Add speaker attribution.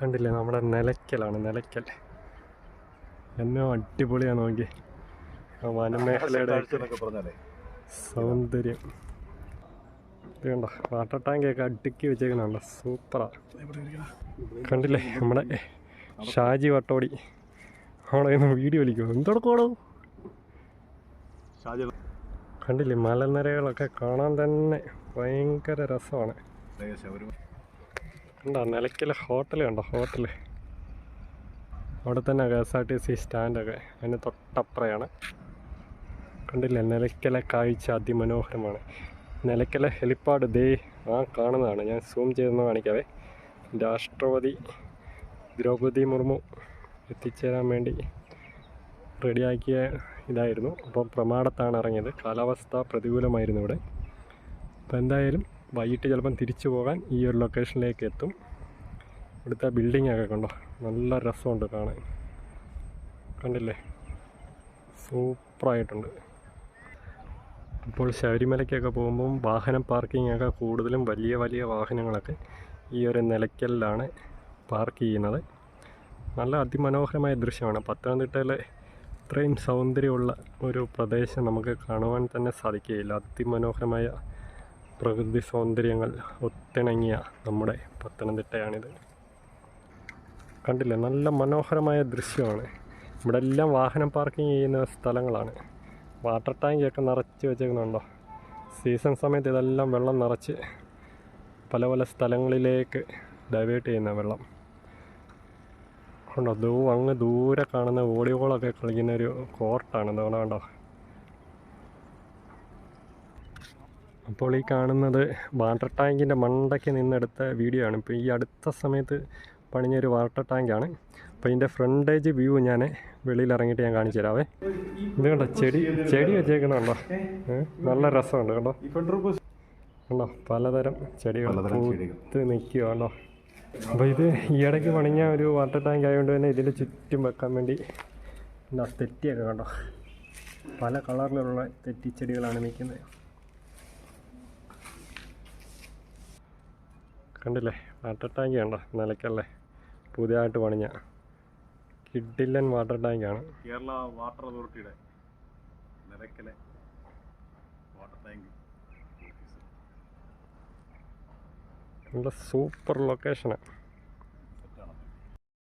Speaker 1: കണ്ടില്ലേ? നമ്മുടെ നിലയ്ക്കലാണ് നിലയ്ക്കൽ. എന്നോ അടിപൊളിയാണ് നോക്കി വനമേഖലയുടെ സൗന്ദര്യം. ഇത് കണ്ടോ? വാട്ടർ ടാങ്കൊക്കെ അടുക്കി വെച്ചേക്കുന്നുണ്ടോ സൂപ്പറാ. കണ്ടില്ലേ? നമ്മുടെ ഷാജി വട്ടോടി. അവിടെ നിന്ന് വീഡിയോ വിളിക്കുമോ എന്തൊടക്കോടോ കണ്ടില്ലേ? മലനിരകളൊക്കെ കാണാൻ തന്നെ ഭയങ്കര രസമാണ്.
Speaker 2: ശബരിമല
Speaker 1: കണ്ടോ നിലയ്ക്കൽ ഹോട്ടൽ കണ്ടോ ഹോട്ടൽ അവിടെ തന്നെ K S R T C സ്റ്റാൻഡൊക്കെ അതിന് തൊട്ടപ്പുറയാണ്. കണ്ടില്ല നിലയ്ക്കലെ കാഴ്ച അതിമനോഹരമാണ്. നിലയ്ക്കലെ ഹെലിപ്പാഡ് ദേ ആ കാണുന്നതാണ്. ഞാൻ സൂം ചെയ്തൊന്ന് കാണിക്കാവേ. രാഷ്ട്രപതി ദ്രൗപദി മുർമു എത്തിച്ചേരാൻ വേണ്ടി റെഡിയാക്കിയ ഇതായിരുന്നു. അപ്പോൾ പ്രമാടത്താണ് ഇറങ്ങിയത്. കാലാവസ്ഥ പ്രതികൂലമായിരുന്നു ഇവിടെ. അപ്പോൾ എന്തായാലും വൈകിട്ട് ചിലപ്പം തിരിച്ചു പോകാൻ ഈ ഒരു ലൊക്കേഷനിലേക്ക് എത്തും. ഇവിടുത്തെ ബിൽഡിംഗ് ഒക്കെ കണ്ടോ? നല്ല രസമുണ്ട് കാണാൻ. കണ്ടില്ലേ? സൂപ്പറായിട്ടുണ്ട്. ഇപ്പോൾ ശബരിമലയ്ക്കൊക്കെ പോകുമ്പം വാഹനം പാർക്കിംഗ് ഒക്കെ കൂടുതലും വലിയ വലിയ വാഹനങ്ങളൊക്കെ ഈ ഒരു നിലയ്ക്കലിലാണ് പാർക്ക് ചെയ്യുന്നത്. നല്ല അതിമനോഹരമായ ദൃശ്യമാണ്. പത്തനംതിട്ടയിലെ ഇത്രയും സൗന്ദര്യമുള്ള ഒരു പ്രദേശം നമുക്ക് കാണുവാൻ തന്നെ സാധിക്കുകയില്ല. അതിമനോഹരമായ പ്രകൃതി സൗന്ദര്യങ്ങൾ ഒത്തിണങ്ങിയ നമ്മുടെ പത്തനംതിട്ടയാണിത്. കണ്ടില്ലേ? നല്ല മനോഹരമായ ദൃശ്യമാണ്. ഇവിടെ എല്ലാം വാഹനം പാർക്കിംഗ് ചെയ്യുന്ന സ്ഥലങ്ങളാണ്. വാട്ടർ ടാങ്കൊക്കെ നിറച്ച് വെച്ചേക്കുന്നുണ്ടോ? സീസൺ സമയത്ത് ഇതെല്ലാം വെള്ളം നിറച്ച് പല പല സ്ഥലങ്ങളിലേക്ക് ഡൈവേർട്ട് ചെയ്യുന്ന വെള്ളം. ഉണ്ടോ ദൂ അങ്ങ് ദൂരെ കാണുന്ന വോളിബോളൊക്കെ കളിക്കുന്ന ഒരു കോർട്ടാണ്. ഇതവിടെ കണ്ടോ? അപ്പോൾ ഈ കാണുന്നത് വാട്ടർ ടാങ്കിന്റെ മണ്ടയ്ക്ക് നിന്നെടുത്ത വീഡിയോ ആണ്. ഇപ്പോൾ ഈ അടുത്ത സമയത്ത് പണിഞ്ഞൊരു വാട്ടർ ടാങ്കാണ്. അപ്പോൾ ഇതിന്റെ ഫ്രണ്ടേജ് വ്യൂ ഞാൻ വെളിയിൽ ഇറങ്ങിയിട്ട് ഞാൻ കാണിച്ചു തരാവേ. ഇത് കണ്ടോ? ചെടി ചെടി വെച്ചേക്കുന്നുണ്ടോ? നല്ല രസമുണ്ട് കണ്ടോ? കണ്ടോ? പലതരം ചെടികൾ
Speaker 2: പലതരം ചെടികൾ.
Speaker 1: പൂത്ത് നിൽക്കുക കണ്ടോ? അപ്പോൾ ഇത് ഈ ഇടയ്ക്ക് പണിഞ്ഞ ഒരു വാട്ടർ ടാങ്ക് ആയതുകൊണ്ട് തന്നെ ഇതിന്റെ ചുറ്റും വെക്കാൻ വേണ്ടി എന്താ തെറ്റിയൊക്കെ കണ്ടോ? പല കളറിലുള്ള തെറ്റിച്ചെടികളാണ് നിൽക്കുന്നത്. കണ്ടില്ലേ? വാട്ടർ ടാങ്ക് കണ്ടോ നിലയ്ക്കല്ലേ? പുതിയതായിട്ട് പണിഞ്ഞ. കിഡില്ലൻ വാട്ടർ ടാങ്ക് ആണ്.
Speaker 2: കേരള വാട്ടർ അതോറിറ്റിയുടെ നിലയ്ക്കലെ വാട്ടർ ടാങ്ക്
Speaker 1: നല്ല സൂപ്പർ ലൊക്കേഷനാണ്